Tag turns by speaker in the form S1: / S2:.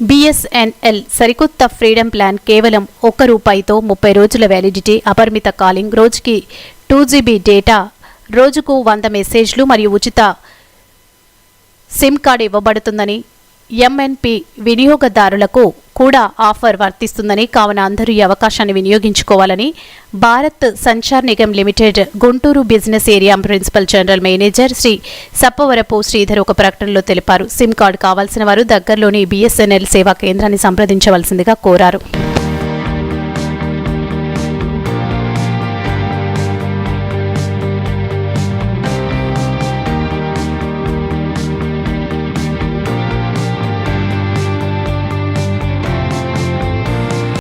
S1: BSNL సరికొత్త freedom plan కేవలం ఒక్క రూపాయితో ముప్పై రోజుల వ్యాలిడిటీ అపరిమిత కాలింగ్ రోజుకి టూ జీబీ డేటా రోజుకు వంద మెసేజ్లు మరియు ఉచిత సిమ్ కార్డ్ ఇవ్వబడుతుందని ఎంఎన్పి వినియోగదారులకు కూడా ఆఫర్ వర్తిస్తుందని కావున అందరూ ఈ అవకాశాన్ని వినియోగించుకోవాలని Bharat Sanchar Nigam limited Guntur business area principal general manager Shri Sappavarapu Sridhar ఒక ప్రకటనలో తెలిపారు. సిమ్ కార్డు కావాల్సిన వారు దగ్గరలోని బిఎస్ఎన్ఎల్ సేవా కేంద్రాన్ని సంప్రదించవలసిందిగా కోరారు.